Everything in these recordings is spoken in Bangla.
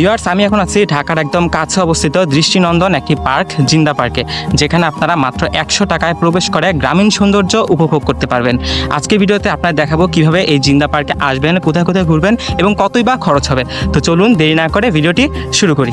ভিউয়ার্স আমি এখন আছি ঢাকার একদম কাছে অবস্থিত দৃষ্টিনন্দন একটি পার্ক, জিন্দা পার্কে, যেখানে আপনারা মাত্র একশো টাকায় প্রবেশ করে গ্রামীণ সৌন্দর্য উপভোগ করতে পারবেন। আজকে ভিডিওতে আপনার দেখাবো কীভাবে এই জিন্দা পার্কে আসবেন, কোথায় কোথায় ঘুরবেন এবং কতই বা খরচ হবে। তো চলুন দেরি না করে ভিডিওটি শুরু করি।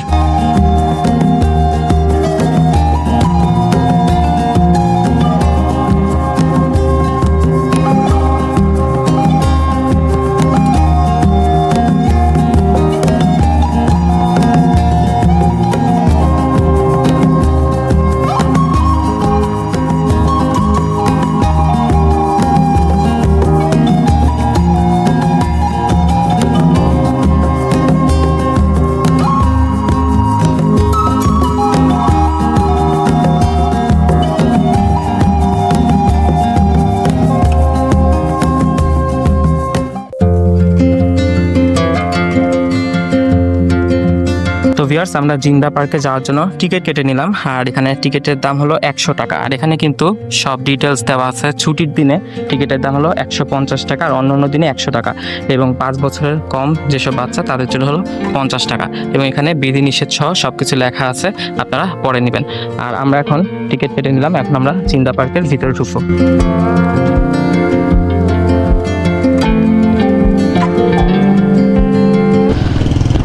তো ভিউয়ার্স আমরা জিন্দা পার্কে যাওয়ার জন্য টিকিট কেটে নিলাম। আর এখানে টিকিটের দাম হলো একশো টাকা। আর এখানে কিন্তু সব ডিটেলস দেওয়া আছে। ছুটির দিনে টিকিটের দাম হলো একশো পঞ্চাশ টাকা আর অন্য অন্য দিনে একশো টাকা। এবং পাঁচ বছরের কম যেসব বাচ্চা, তাদের জন্য হলো পঞ্চাশ টাকা। এবং এখানে বিধি নিষেধ সহ সব কিছু লেখা আছে। আপনারা পরে নেবেন। আর আমরা এখন টিকিট কেটে নিলাম। এখন আমরা জিন্দা পার্কের ভিতরে ঢুকবো।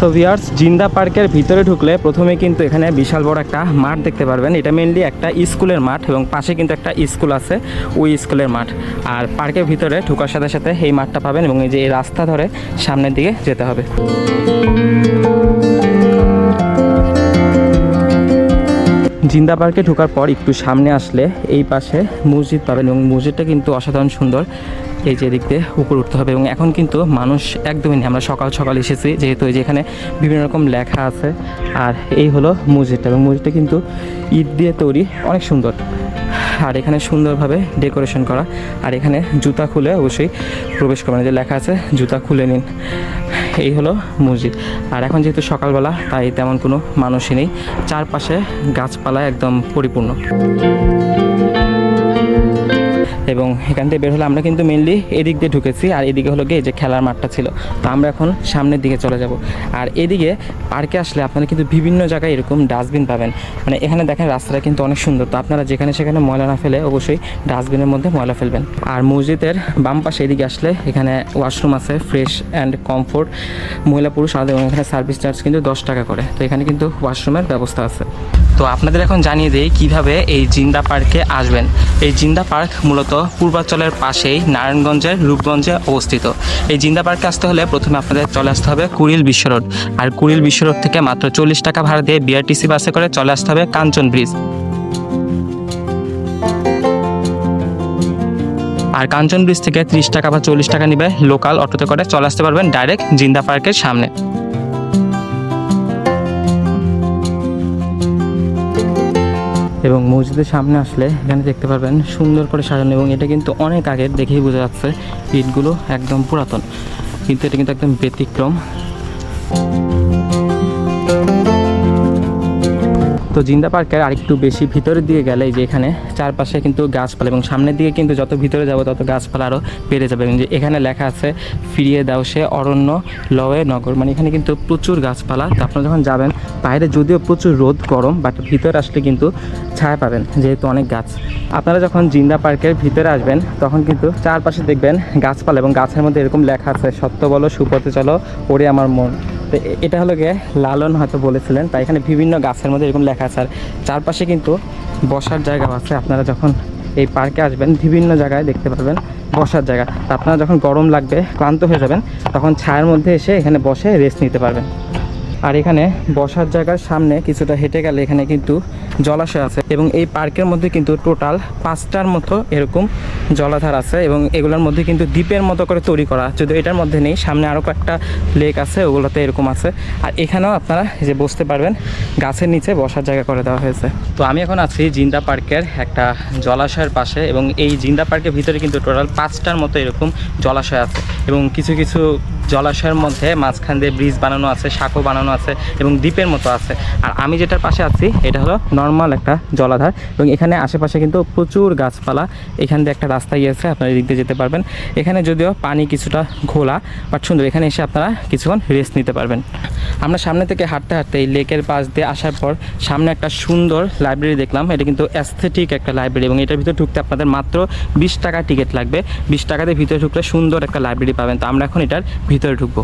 তো ভিয়ার্স জিন্দা পার্কের ভিতরে ঢুকলে প্রথমে কিন্তু এখানে বিশাল বড় একটা মাঠ দেখতে পারবেন। এটা মেনলি একটা স্কুলের মাঠ এবং পাশে কিন্তু একটা স্কুল আছে, ওই স্কুলের মাঠ। আর পার্কের ভিতরে ঢোকার সাথে সাথে এই মাঠটা পাবেন এবং এই যে এই রাস্তা ধরে সামনের দিকে যেতে হবে। জিন্দা পার্কে ঢোকার পর একটু সামনে আসলে এই পাশে মসজিদ পাবেন এবং মসজিদটা কিন্তু অসাধারণ সুন্দর। এই যে দিক দিয়ে উপরে উঠতে হবে এবং এখন কিন্তু মানুষ একদমই নেই। আমরা সকাল সকাল এসেছি যেহেতু এই যে এখানে বিভিন্ন রকম লেখা আছে আর এই হলো মসজিদটা এবং মসজিদটা কিন্তু ইট দিয়ে তৈরি, অনেক সুন্দর। আর এখানে সুন্দরভাবে ডেকোরেশন করা। আর এখানে জুতা খুলে অবশ্যই প্রবেশ করবেন। যে লেখা আছে, জুতা খুলে নিন। এই হলো মসজিদ। আর এখন যেহেতু সকালবেলা, তাই তেমন কোনো মানুষই নেই। চারপাশে গাছপালা একদম পরিপূর্ণ। এবং এখান থেকে বের হলে আমরা কিন্তু মেনলি এদিক দিয়ে ঢুকেছি, আর এদিকে হলো গিয়ে যে খেলার মাঠটা ছিল। তো আমরা এখন সামনের দিকে চলে যাব। আর এদিকে পার্কে আসলে আপনারা কিন্তু বিভিন্ন জায়গায় এরকম ডাস্টবিন পাবেন। মানে এখানে দেখেন রাস্তাটা কিন্তু অনেক সুন্দর। তো আপনারা যেখানে সেখানে ময়লা না ফেলে অবশ্যই ডাস্টবিনের মধ্যে ময়লা ফেলবেন। আর মসজিদের বাম পাশে এদিকে আসলে এখানে ওয়াশরুম আছে ফ্রেশ অ্যান্ড কমফোর্ট মহিলা পুরুষ, আলাদা, এবং এখানে সার্ভিস চার্জ কিন্তু দশ টাকা করে। তো এখানে কিন্তু ওয়াশরুমের ব্যবস্থা আছে। তো আপনাদের এখন জানিয়ে দিই কীভাবে এই জিন্দা পার্কে আসবেন। এই জিন্দা পার্ক মূলত পূর্বাঞ্চলের পাশেই নারায়ণগঞ্জের রূপগঞ্জে অবস্থিত। এই জিন্দা পার্কে আসতে হলে প্রথমে আপনাদের চলে আসতে হবে কুড়িল বিশ্ব রোড। আর কুড়িল বিশ্ব রোড থেকে মাত্র চল্লিশ টাকা ভাড়া দিয়ে বিআরটিসি বাসে করে চলে আসতে হবে কাঞ্চন ব্রিজ। আর কাঞ্চন ব্রিজ থেকে ত্রিশ টাকা বা চল্লিশ টাকা নিবে লোকাল অটোতে করে চলে আসতে পারবেন ডাইরেক্ট জিন্দা পার্কের সামনে। এবং মসজিদের সামনে আসলে এখানে দেখতে পারবেন সুন্দর করে সাজানো এবং এটা কিন্তু অনেক আগের দেখেই বোঝা যাচ্ছে ইটগুলো একদম পুরাতন। কিন্তু এটা কিন্তু একদম ব্যতিক্রম। তো জিন্দা পার্কের আরেকটু বেশি ভিতরের দিকে গেলে যে এখানে চারপাশে কিন্তু গাছপালা এবং সামনের দিকে কিন্তু যত ভিতরে যাব তত গাছপালা আরও বেড়ে যাবে। এবং যে এখানে লেখা আছে, ফিরিয়ে দাও সে অরণ্য, লয়ে নগর। মানে এখানে কিন্তু প্রচুর গাছপালা। তো আপনারা যখন যাবেন, বাইরে যদিও প্রচুর রোদ, গরম বাট ভিতরে আসলে কিন্তু ছায়া পাবেন, যেহেতু অনেক গাছ। আপনারা যখন জিন্দা পার্কের ভিতরে আসবেন, তখন কিন্তু চারপাশে দেখবেন গাছপালা এবং গাছের মধ্যে এরকম লেখা আছে, সত্য বলো, সুপথে চলো, ওরে আমার মন। তো এটা হলো গিয়ে লালন হয়তো বলেছিলেন তাই এখানে বিভিন্ন গাছের মধ্যে এরকম লেখা আছে। আর চারপাশে কিন্তু বসার জায়গাও আছে। আপনারা যখন এই পার্কে আসবেন, বিভিন্ন জায়গায় দেখতে পারবেন বসার জায়গা। তা আপনারা যখন গরম লাগবে, ক্লান্ত হয়ে যাবেন, তখন ছায়ার মধ্যে এসে এখানে বসে রেস্ট নিতে পারবেন। আর এখানে বসার জায়গার সামনে কিছুটা হেঁটে গেলে এখানে কিন্তু জলাশয় আছে এবং এই পার্কের মধ্যে কিন্তু টোটাল পাঁচটার মতো এরকম জলাধার আছে এবং এগুলোর মধ্যে কিন্তু দ্বীপের মতো করে তৈরি করা যদিও এটার মধ্যে নেই, সামনে আরও কয়েকটা লেক আছে, ওগুলোতে এরকম আছে। আর এখানেও আপনারা যে বসতে পারবেন, গাছের নিচে বসার জায়গা করে দেওয়া হয়েছে। তো আমি এখন আছি জিন্দা পার্কের একটা জলাশয়ের পাশে এবং এই জিন্দা পার্কের ভিতরে কিন্তু টোটাল পাঁচটার মতো এরকম জলাশয় আছে এবং কিছু কিছু জলাশয়ের মধ্যে মাঝখান দিয়ে ব্রিজ বানানো আছে, সাঁকো বানানো আছে এবং দ্বীপের মতো আছে। আর আমি যেটার পাশে আছি, এটা হলো নর্মাল একটা জলাধার এবং এখানে আশেপাশে কিন্তু প্রচুর গাছপালা। এখান দিয়ে একটা রাস্তা গিয়েছে, আপনারা এদিক দিয়ে যেতে পারবেন। এখানে যদিও পানি কিছুটা ঘোলা বাট সুন্দর, এখানে এসে আপনারা কিছুক্ষণ রেস্ট নিতে পারবেন। আমরা সামনে থেকে হাঁটতে হাঁটতে এই লেকের পাশ দিয়ে আসার পর সামনে একটা সুন্দর লাইব্রেরি দেখলাম। এটা কিন্তু অ্যাস্থেটিক একটা লাইব্রেরি এবং এটার ভিতরে ঢুকতে আপনাদের মাত্র বিশ টাকা টিকিট লাগবে। বিশ টাকাতে ভিতরে ঢুকলে সুন্দর একটা লাইব্রেরি পাবেন। তো আমরা এখন এটার ভিতরে ঢুকবো।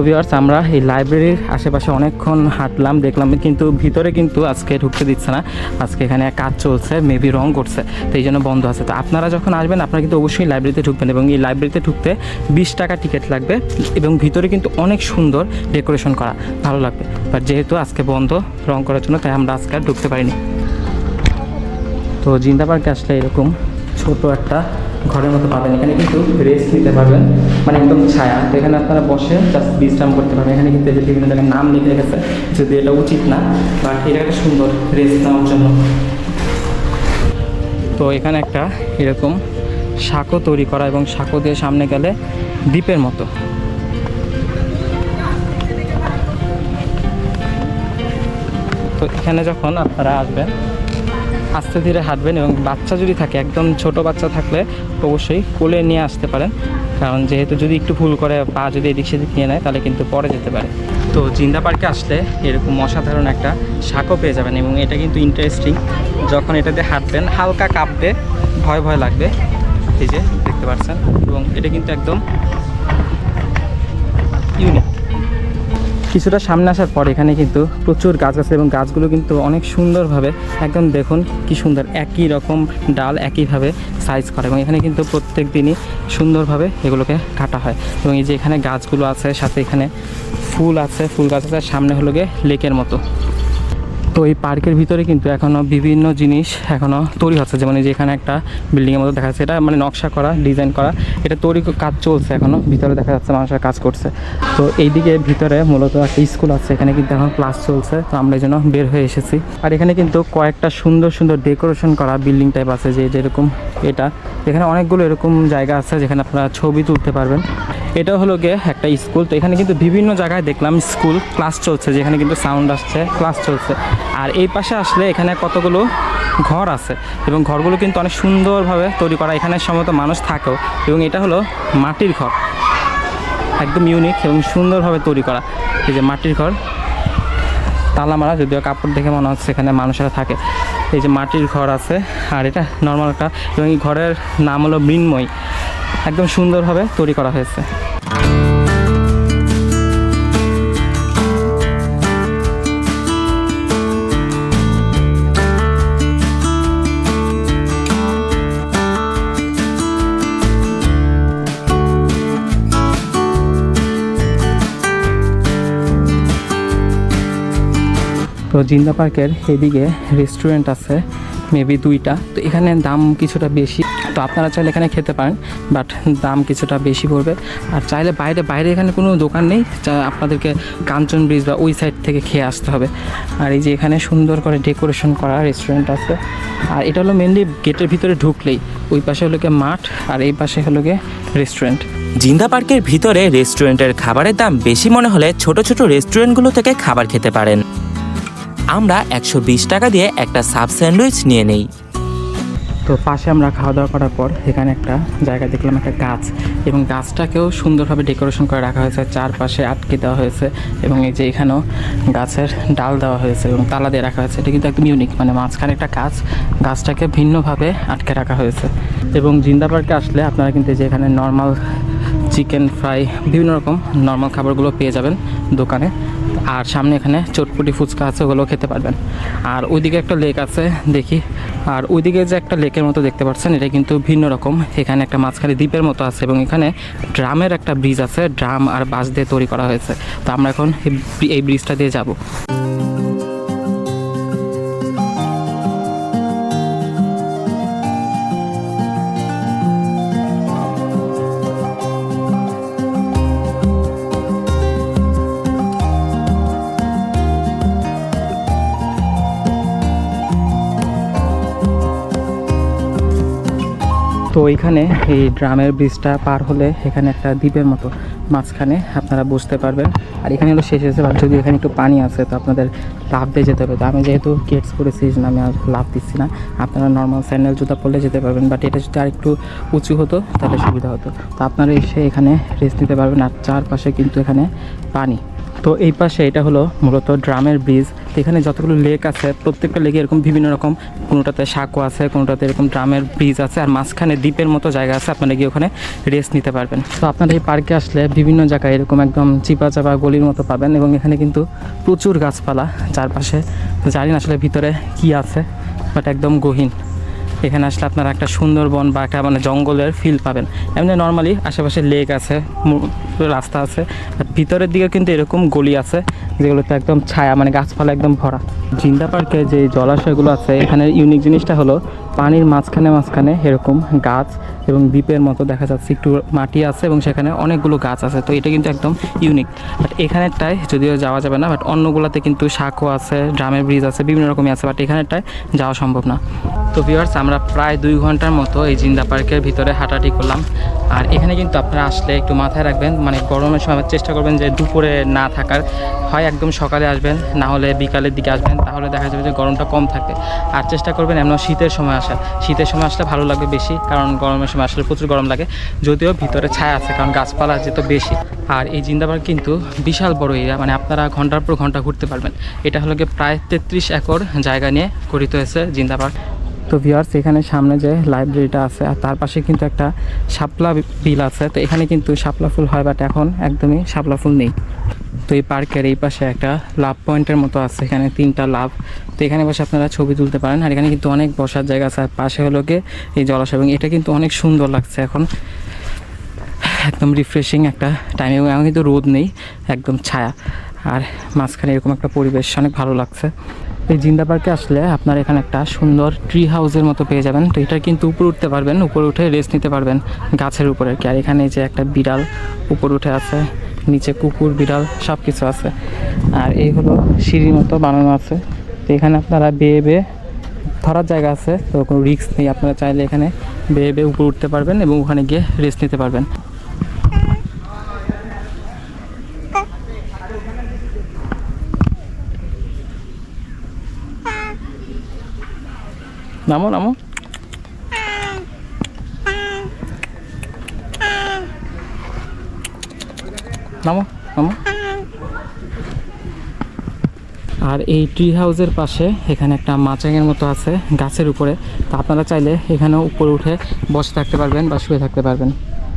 তো ভিউয়ার্স আমরা এই লাইব্রেরির আশেপাশে অনেকক্ষণ হাঁটলাম, দেখলাম, কিন্তু ভিতরে কিন্তু আজকে ঢুকতে দিচ্ছে না। আজকে এখানে কাজ চলছে মেবি রং করছে, তো এই জন্য বন্ধ আছে। তো আপনারা যখন আসবেন, আপনারা কিন্তু অবশ্যই লাইব্রেরিতে ঢুকবেন এবং এই লাইব্রেরিতে ঢুকতে বিশ টাকা টিকিট লাগবে এবং ভিতরে কিন্তু অনেক সুন্দর ডেকোরেশন করা, ভালো লাগবে। বাট যেহেতু আজকে বন্ধ রং করার জন্য, তাই আমরা আজকে আর ঢুকতে পারিনি। তো জিন্দা পার্কে আসলে এরকম ছোট একটা ঘরের মতো পাবেন এখানে কিন্তু রেস্ট নিতে পারবেন। মানে একদম ছায়া। তো এখানে আপনারা বসে জাস্ট বিশ্রাম করতে পারবেন। এখানে কিন্তু বিভিন্ন জায়গায় নাম লিখে রেখেছে, যদি এটা উচিত না বাট এটা একটা সুন্দর রেস্ট নেওয়ার জন্য। তো এখানে একটা এরকম সাঁকো তৈরি করা এবং সাঁকো দিয়ে সামনে গেলে দ্বীপের মতো। তো এখানে যখন আপনারা আসবেন আস্তে ধীরে হাঁটবেন এবং বাচ্চা যদি থাকে, একদম ছোট বাচ্চা থাকলে অবশ্যই কোলে নিয়ে আসতে পারেন। কারণ যেহেতু যদি একটু ভুল করে পা যদি এদিক সেদিক নিয়ে নেয়, তাহলে কিন্তু পরে যেতে পারে। তো জিন্দা পার্কে আসলে এরকম অসাধারণ একটা শাকও পেয়ে যাবেন এবং এটা কিন্তু ইন্টারেস্টিং যখন এটাতে হাঁটবেন, হালকা কাঁপবে ভয় ভয় লাগবে। এই যে, দেখতে পাচ্ছেন? এবং এটা কিন্তু একদম ইউনিক কিছুটা সামনে আসার পর এখানে কিন্তু প্রচুর গাছ আছে এবং গাছগুলো কিন্তু অনেক সুন্দরভাবে একদম দেখুন কি সুন্দর, একই রকম ডাল একইভাবে সাইজ করে এবং এখানে কিন্তু প্রত্যেক দিনই সুন্দরভাবে এগুলোকে কাটা হয় এবং এই যে এখানে গাছগুলো আছে, সাথে এখানে ফুল আছে, ফুল গাছ আছে সামনে হলো গিয়ে লেকের মতো। তো এই পার্কের ভিতরে কিন্তু এখনও বিভিন্ন জিনিস এখনও তৈরি হচ্ছে। যেমন যে এখানে একটা বিল্ডিংয়ের মতো দেখা যাচ্ছে। এটা মানে নকশা করা, ডিজাইন করা, এটা তৈরি কাজ চলছে এখনও ভিতরে দেখা যাচ্ছে মানুষের কাজ করছে। তো এইদিকে ভিতরে মূলত একটা স্কুল আছে। এখানে কিন্তু এখন ক্লাস চলছে। তো আমরা জন্য বের হয়ে এসেছি। আর এখানে কিন্তু কয়েকটা সুন্দর সুন্দর ডেকোরেশন করা বিল্ডিং টাইপ আছে যে যেরকম এটা। এখানে অনেকগুলো এরকম জায়গা আছে যেখানে আপনারা ছবি তুলতে পারবেন। এটা হলো গিয়ে একটা স্কুল। তো এখানে কিন্তু বিভিন্ন জায়গায় দেখলাম স্কুল। ক্লাস চলছে। যেখানে কিন্তু সাউন্ড আসছে, ক্লাস চলছে। আর এই পাশে আসলে এখানে কতগুলো ঘর আছে এবং ঘরগুলো কিন্তু অনেক সুন্দরভাবে তৈরি করা এখানে সম্ভবত মানুষ থাকেও এবং এটা হলো মাটির ঘর। একদম ইউনিক এবং সুন্দরভাবে তৈরি করা। এই যে মাটির ঘর। তালা মারা যদিও কাপড় দেখে মনে হচ্ছে এখানে মানুষেরা থাকে। এই যে মাটির ঘর আছে আর এটা নর্মাল একটা এবং এই ঘরের নাম হলো মৃন্ময়। একদম সুন্দরভাবে তৈরি করা হয়েছে। তো জিন্দা পার্কের এদিকে রেস্টুরেন্ট আছে মেবি দুইটা। তো এখানে দাম কিছুটা বেশি। তো আপনারা চাইলে এখানে খেতে পারেন বাট দাম কিছুটা বেশি পড়বে। আর চাইলে বাইরে বাইরে এখানে কোনো দোকান নেই, যা আপনাদেরকে কাঞ্চন ব্রিজ বা ওই সাইড থেকে খেয়ে আসতে হবে। আর এই যে এখানে সুন্দর করে ডেকোরেশন করা রেস্টুরেন্ট আছে। আর এটা হলো মেনলি গেটের ভিতরে ঢুকলেই। ওই পাশে হলো গিয়ে মাঠ, আর এই পাশে হলো গিয়ে রেস্টুরেন্ট জিন্দা পার্কের ভিতরে রেস্টুরেন্টের খাবারের দাম বেশি মনে হলে ছোট ছোট রেস্টুরেন্টগুলো থেকে খাবার খেতে পারেন। আমরা একশো বিশ টাকা দিয়ে একটা সাব স্যান্ডউইচ নিয়ে নেই। তো পাশে আমরা খাওয়া দাওয়া করার পর এখানে একটা জায়গা দেখলাম একটা গাছ এবং গাছটাকেও সুন্দরভাবে ডেকোরেশন করে রাখা হয়েছে, চারপাশে আটকে দেওয়া হয়েছে এবং এই যে এখানেও গাছের ডাল দেওয়া হয়েছে এবং তালা দিয়ে রাখা হয়েছে। এটা কিন্তু একদম ইউনিক মানে মাঝখানে একটা গাছ, গাছটাকে ভিন্নভাবে আটকে রাখা হয়েছে। এবং জিন্দা পার্কে আসলে আপনারা কিন্তু যে এখানে নর্মাল চিকেন ফ্রাই বিভিন্ন রকম নর্মাল খাবারগুলো পেয়ে যাবেন দোকানে। আর সামনে এখানে চটপটি ফুচকা আছে ওগুলো খেতে পারবেন। আর ওইদিকে একটা লেক আছে, দেখি। আর ওইদিকে যে একটা লেকের মতো দেখতে পাচ্ছেন, এটা কিন্তু ভিন্ন রকম। এখানে একটা মাঝখানে দ্বীপের মতো আছে এবং এখানে ড্রামের একটা ব্রিজ আছে, ড্রাম আর বাঁশ দিয়ে তৈরি করা হয়েছে। তো আমরা এখন এই ব্রিজটা দিয়ে যাব। তো এখানে এই ড্রামের ব্রিজটা পার হলে এখানে একটা দ্বীপের মতো মাঝখানে আপনারা বুঝতে পারবেন। আর এখানে হলো শেষ হয়েছে যদি এখানে একটু পানি আছে তো আপনাদের লাভ দিয়ে যেতে হবে। তো আমি যেহেতু কেটস পরেছি, এই জন্য আমি আর লাভ দিচ্ছি না। আপনারা নর্মাল স্যান্ডেল জুতা পরলে যেতে পারবেন বাট এটা যদি আরেকটু উঁচু হতো, তাহলে সুবিধা হতো। তো আপনারা এসে এখানে রেস্ট নিতে পারবেন। আর চারপাশে কিন্তু এখানে পানি। তো এই পাশে এটা হলো মূলত ড্রামের ব্রিজ। তো এখানে যতগুলো লেক আছে, প্রত্যেকটা লেকে এরকম বিভিন্ন রকম। কোনোটাতে সাঁকো আছে, কোনোটাতে এরকম ড্রামের ব্রিজ আছে, আর মাঝখানে দ্বীপের মতো জায়গা আছে, আপনারা গিয়ে ওখানে রেস্ট নিতে পারবেন। তো আপনারা এই পার্কে আসলে বিভিন্ন জায়গায় এরকম একদম চিপা চাপা গলির মতো পাবেন এবং এখানে কিন্তু প্রচুর গাছপালা চারপাশে। জানি আসলে ভিতরে কি আছে বাট একদম গহীন। এখানে আসলে আপনারা একটা সুন্দরবন বা একটা মানে জঙ্গলের ফিল পাবেন। এমনি নর্মালি আশেপাশে লেক আছে মু- রাস্তা আছে। আর ভিতরের দিকে কিন্তু এরকম গলি আছে, যেগুলোতে একদম ছায়া মানে গাছপালা একদম ভরা। জিন্দা পার্কে যে জলাশয়গুলো আছে, এখানে ইউনিক জিনিসটা হলো পানির মাঝখানে মাঝখানে এরকম গাছ এবং দ্বীপের মতো দেখা যাচ্ছে। একটু মাটি আছে এবং সেখানে অনেকগুলো গাছ আছে, তো এটা কিন্তু একদম ইউনিক বাট এখানেরটায় যদিও যাওয়া যাবে না বাট অন্যগুলোতে কিন্তু শাকও আছে, ড্রামের ব্রিজ আছে, বিভিন্ন রকমই আছে বাট এখানেরটায় যাওয়া সম্ভব না। তো ভিউয়ার্স আমরা প্রায় দুই ঘণ্টার মতো এই জিন্দা পার্কের ভিতরে হাঁটাহাঁটি করলাম। আর এখানে কিন্তু আপনারা আসলে একটু মাথায় রাখবেন মানে গরমের সময় চেষ্টা করবেন যে দুপুরে না থাকার। হয় একদম সকালে আসবেন, না হলে বিকালের দিকে আসবেন, তাহলে দেখা যাবে যে গরমটা কম থাকে। আর চেষ্টা করবেন এমন শীতের সময় আসা শীতের সময় আসলে ভালো লাগবে বেশি, কারণ গরমের সময় আসলে প্রচুর গরম লাগে। যদিও ভিতরে ছায়া আছে, কারণ গাছপালা যেহেতু বেশি। আর এই জিন্দাবাগ কিন্তু বিশাল বড় এরিয়া মানে আপনারা ঘণ্টার পর ঘণ্টা ঘুরতে পারবেন। এটা হলো গিয়ে প্রায় তেত্রিশ একর জায়গা নিয়ে গঠিত হয়েছে জিন্দাবাগ তো ভিউয়ার্স এখানে সামনে যে লাইব্রেরিটা আছে, আর তার পাশে কিন্তু একটা শাপলা বিল আছে। তো এখানে কিন্তু শাপলা ফুল হয় বাট এখন একদমই শাপলা ফুল নেই। তো এই পার্কের এই পাশে একটা লাভ পয়েন্টের মতো আছে, এখানে তিনটা লাভ তো এখানে বসে আপনারা ছবি তুলতে পারেন, আর এখানে কিন্তু অনেক বসার জায়গা আছে। আর পাশে হলো গিয়ে এই জলাশয়, এবং এটা কিন্তু অনেক সুন্দর লাগছে এখন। একদম রিফ্রেশিং একটা টাইম এবং এখন কিন্তু রোদ নেই, একদম ছায়া। আর মাঝখানে এরকম একটা পরিবেশ, অনেক ভালো লাগছে। এই জিন্দা পার্কে আসলে আপনার এখানে একটা সুন্দর ট্রি হাউসের মতো পেয়ে যাবেন। তো এটা কিন্তু উপরে উঠতে পারবেন, উপরে উঠে রেস্ট নিতে পারবেন গাছের উপরে আর এখানে যে একটা বিড়াল উপর উঠে আছে, নিচে কুকুর, বিড়াল সব কিছু আছে। আর এই হলো সিঁড়ির মতো বানানো আছে। তো এখানে আপনারা বেয়ে বেয়ে ধরার জায়গা আছে, তো কোনো রিস্ক নেই। আপনারা চাইলে এখানে বেয়ে বেয়ে উপরে উঠতে পারবেন এবং ওখানে গিয়ে রেস্ট নিতে পারবেন। নামো নামো। নামো নামো। আর এই ট্রি হাউসের পাশে এখানে একটা মাচাঙের মতো আছে গাছের উপরে। তা আপনারা চাইলে এখানেও উপরে উঠে বসে থাকতে পারবেন বা শুয়ে থাকতে পারবেন।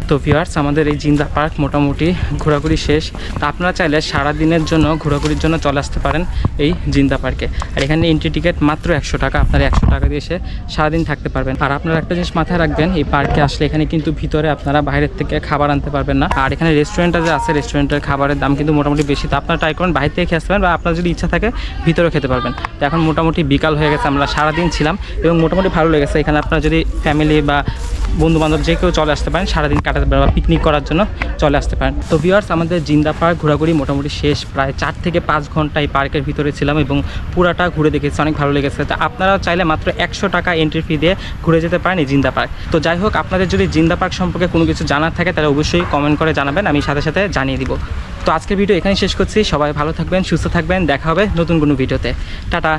তো ভিউয়ার্স আমাদের এই জিন্দা পার্ক মোটামুটি ঘোরাঘুরি শেষ। তো আপনারা চাইলে সারা দিনের জন্য ঘোরাঘুরির জন্য চলে আসতে পারেন এই জিন্দা পার্কে। আর এখানে এন্ট্রি টিকিট মাত্র একশো টাকা, আপনারা একশো টাকা দিয়ে এসে সারাদিন থাকতে পারবেন। আর আপনারা একটা জিনিস মাথায় রাখবেন, এই পার্কে আসলে এখানে কিন্তু ভিতরে আপনারা বাইরের থেকে খাবার আনতে পারবেন না। আর এখানে রেস্টুরেন্টটা যে আছে রেস্টুরেন্টের খাবারের দাম কিন্তু মোটামুটি বেশি। তো আপনারা ট্রাই করেন বাইরে থেকে খেয়ে পারেন বা আপনার যদি ইচ্ছা থাকে, ভিতরেও খেতে পারবেন। তো এখন মোটামুটি বিকাল হয়ে গেছে, আমরা সারাদিন ছিলাম এবং মোটামুটি ভালো লেগেছে। এখানে আপনারা যদি ফ্যামিলি বা বন্ধু বান্ধব যে কেউ চলে আসতে পারেন, সারাদিন কাটাতে পারেন বা পিকনিক করার জন্য চলে আসতে পারেন। তো ভিওয়ার্স আমাদের জিন্দা পার্ক ঘোরাঘুরি মোটামুটি শেষ। প্রায় চার থেকে পাঁচ ঘণ্টা এই পার্কের ভিতরে ছিলাম এবং পুরাটা ঘুরে দেখেছি, অনেক ভালো লেগেছে। তো আপনারা চাইলে মাত্র একশো টাকা এন্ট্রি ফি দিয়ে ঘুরে যেতে পারেন এই জিন্দা পার্ক তো যাই হোক, আপনাদের যদি জিন্দা পার্ক সম্পর্কে কোনো কিছু জানার থাকে, তাহলে অবশ্যই কমেন্ট করে জানাবেন, আমি সাথে সাথে জানিয়ে দিব। তো আজকের ভিডিও এখানেই শেষ করছি। সবাই ভালো থাকবেন, সুস্থ থাকবেন। দেখা হবে নতুন কোনো ভিডিওতে টাটা।